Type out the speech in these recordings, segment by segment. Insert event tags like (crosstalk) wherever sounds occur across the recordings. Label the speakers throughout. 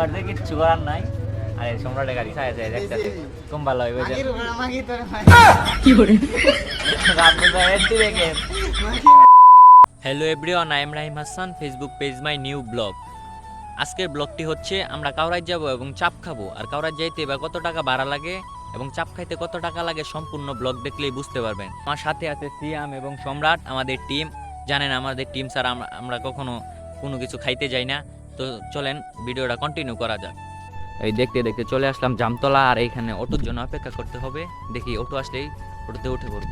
Speaker 1: মারতে কিচ্ছু করার নাই? আরে সম্রাটের গাড়ি কম ভালো হইবে যে? এন্টি দেখেন hello everyone I am Rahim Hasan Facebook page my new blog আজকের ব্লগটি হচ্ছে আমরা কাউরাজ যাব এবং চাপ খাব। আর কাউরাজ যাইতে বা কত টাকা ভাড়া লাগে এবং চাপ খাইতে কত টাকা লাগে সম্পূর্ণ ব্লগ দেখলেই বুঝতে পারবেন। আমার সাথে আছে সিয়াম এবং সম্রাট আমাদের টিম জানেন আমাদের টিম স্যার আমরা আমরা কখনো কোনো কিছু খাইতে যাই না। তো চলেন ভিডিওটা কন্টিনিউ করা যাক। এই দেখতে দেখতে চলে আসলাম জামতলা, আর এইখানে অটোর জন্য অপেক্ষা করতে হবে। দেখি অটো আসলেই অটোতে উঠে পড়ব।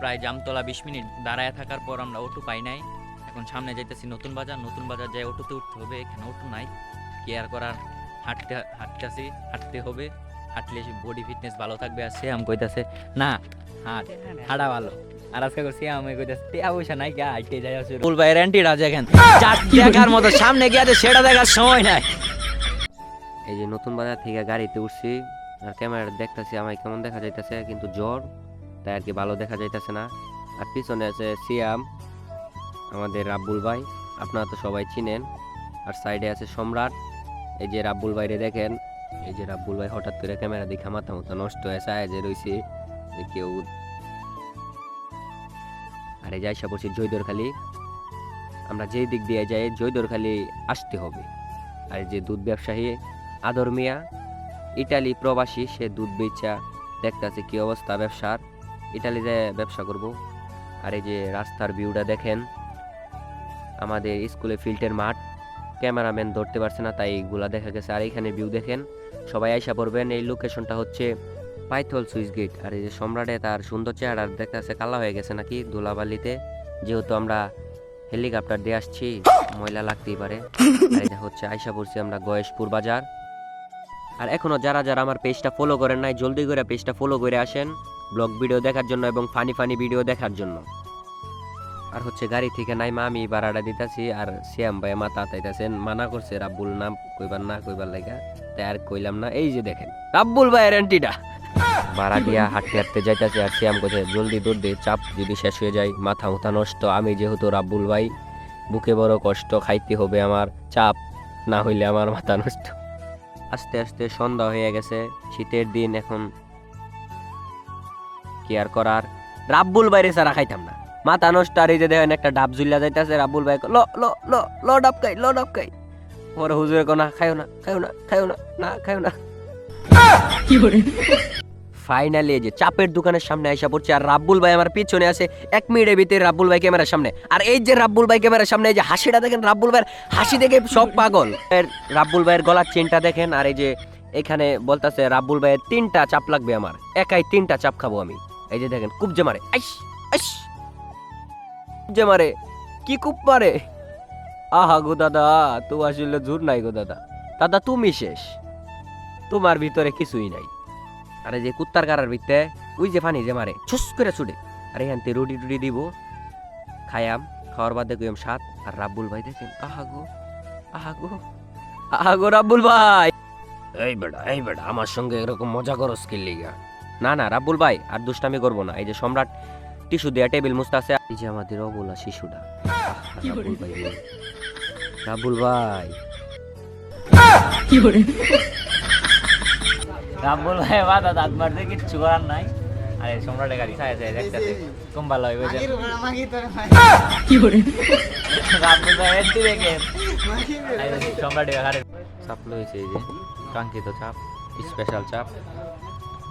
Speaker 1: প্রায় জামতলা বিশ মিনিট দাঁড়ায় থাকার পর আমরা অটো পাই নাই। এখন সামনে যাইতেছি নতুন বাজার। নতুন বাজার যাই অটোতে উঠতে হবে, এখানে অটো নাই। কেয়ার করার? হাঁটতে, হাঁটতেছি, হাঁটতে হবে। হাঁটলে বডি ফিটনেস ভালো থাকবে। আর সে আম কইতাছে, না, হাঁট, হাঁটা ভালো। আর আজকে করছি আমি কইতাছে টিয়া পয়সা নাই কে হাইটে যাই আছে ফুল ভাই রেন্টিটা দেখেন। (laughs) দেখার মতো সামনে গিয়ে আছে সেটা দেখার সময় নাই।
Speaker 2: এই যে নতুন বাজার থেকে গাড়িতে উঠছি আর ক্যামেরা দেখতেছি আমায় কেমন দেখা যাইতেছে কিন্তু জ্বর তাই আর কি ভালো দেখা যাইতেছে না। আর পিছনে আছে সিয়াম আমাদের রাব্বুল ভাই আপনারা তো সবাই চিনেন। আর সাইডে আছে সম্রাট এই যে রাব্বুল ভাইরে দেখেন এই যে রাব্বুল ভাই হঠাৎ করে ক্যামেরা দেখে মাথা মতো নষ্ট হয়ে যায় যে রয়েছে যে কেউ আর এই যে আইসা পড়ছি জয়দরখালি আমরা যেই দিক দিয়ে যাই জয়দরখালি আসতে হবে। আর যে দুধ ব্যবসায়ী, আদর মিয়া, ইটালি প্রবাসী, সে দুধ বেচা, দেখতেছে কি অবস্থা ব্যবসার। ইটালিতে ব্যবসা করব। আর এই যে রাস্তার ভিউটা দেখেন, আমাদের স্কুলে ফিল্ডের মাঠ। ক্যামেরাম্যান ধরতে পারছে না, তাই এইগুলা দেখা গেছে। আর এখানে ভিউ দেখেন, সবাই আইসা পড়বেন। এই লোকেশনটা হচ্ছে পাইথল সুইচ গেট। আর এই যে সম্রাটে তার সুন্দর চেহারা দেখতেছে কালা হয়ে গেছে নাকি ধুলাবালিতে? যেহেতু আমরা হেলিকপ্টার দিয়ে আসছি, ময়লা লাগতেই পারে। এটা হচ্ছে আইসা পড়ছি আমরা গয়েশপুর বাজার। আর এখনও যারা যারা আমার পেজটা ফলো করেন নাই, জলদি করে পেজটা ফলো করে আসেন ব্লগ ভিডিও দেখার জন্য এবং ফানি ফানি ভিডিও দেখার জন্য। আর হচ্ছে গাড়ি থেকে নাই মা, আমি ভাড়াটা দিতেছি আর শ্যাম ভাই মাথা তাইতাছেন, মানা করছে, রাব্বুল নাম কইবার না, কইবার লাগা তাই আর কইলাম না। এই যে দেখেন, রাব্বুল ভাইয়ের এন্টিটা ভাড়া দিয়া হাঁটতে হাঁটতে যাইতাছে আর শ্যাম কোথে জলদি দৌড় দিয়ে চাপ যদি শেষ হয়ে যায়, মাথা মুথা নষ্ট। আমি যেহেতু রাব্বুল ভাই, বুকে বড় কষ্ট, খাইতে হবে আমার চাপ, না হইলে আমার মাথা নষ্ট। আস্তে আস্তে সন্ধ্যা হয়ে গেছে, শীতের দিন এখন। কি আর করার? রাব্বুল বাইরে সারা খাইতাম না। মাথা নষ্ট আর এই যে দেখেন একটা ডাব ঝুলিয়া যাইতেছে, রাব্বুল ভাই ল ল ল ল, ডাব খাই, ল, ডাব খাই। ওর হুজুরে কোনা খাইও না খাইও না খাইও না না, খাইও না। ফাইনালি যে চাপের দোকানের সামনে আইসা পড়ছে আর রাব্বুল ভাই আমার পিছনে আছে, এক মিনিটের ভিতরে রাব্বুল ভাই ক্যামেরার সামনে। আর এই যে রাব্বুল ভাই ক্যামেরার সামনে, এই যে হাসিটা দেখেন, রাব্বুল ভাইয়ের হাসি দেখে সব পাগল। রাব্বুল ভাইয়ের গলার চেনটা দেখেন, আর এই যে এখানে বলতাছে, রাব্বুল ভাইয়ের তিনটা চাপ লাগবে আমার, একাই তিনটা চাপ খাব আমি। এই যে দেখেন যে মারে, আইস আইস। যে মারে, কি কুপ মারে? আহা গো দাদা, তো আসলে জোর নাই গো দাদা। দাদা, তুমি শেষ। তোমার ভিতরে কিছুই নাই। আরে যে কুত্তার কারার ভিতরে ওই যে পানি যে মারে ছুস করে ছুটে। আর এখান থেকে রুটি টুটি দিব খায়াম খাওয়ার বাদে কইম সাত আর রাব্বুল ভাই দেখেন আহাগো আহাগো আহাগো রাব্বুল ভাই। এই বেটা এই বেটা আমার সঙ্গে এরকম মজা করো স্কিল লিগা? না না রাব্বুল ভাই আর দুষ্টামি করব না। এই যে সম্রাট টিস্যু দেয়া টেবিল মুস্তা আছে এই যে আমাদের অবলা শিশুটা। রাব্বুল ভাই। রাব্বুল ভাই
Speaker 1: রাব্বুল ভাই বাদা দাঁত মারতে কিচ্ছু করার নাই। আরে সম্রাটের গাড়ি ছায়া যায় দেখতেছে কম ভালো হইবে যে। রাব্বুল ভাই এন্টি দেখেন সম্রাটের গাড়ি
Speaker 2: চাপ লইছে এই যে। কাঙ্ক্ষিত চাপ স্পেশাল চাপ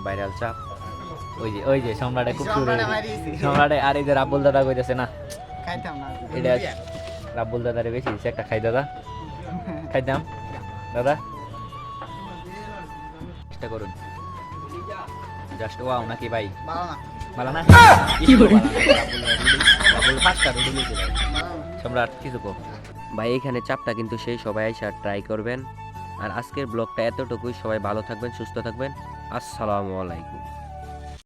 Speaker 2: ভাইরাল চাপ।
Speaker 1: ওই যে ওই যে সম্রাটে খুব সুরে সম্রাটে আর এই যে রাব্বুল দাদা কইতেছে না। এটা রাব্বুল দাদারে বেশি একটা খাই দাদা। খাইতাম। দাদা। চেষ্টা করুন। জাস্ট ওয়াও নাকি ভাই? ভালো না। আর সম্রাট কিছু কো।
Speaker 2: ভাই এখানে চাপটা কিন্তু সেই সবাই এসে ট্রাই করবেন। আর আজকের ব্লগটা এতটুকুই সবাই ভালো থাকবেন সুস্থ থাকবেন। আসসালামু আলাইকুম।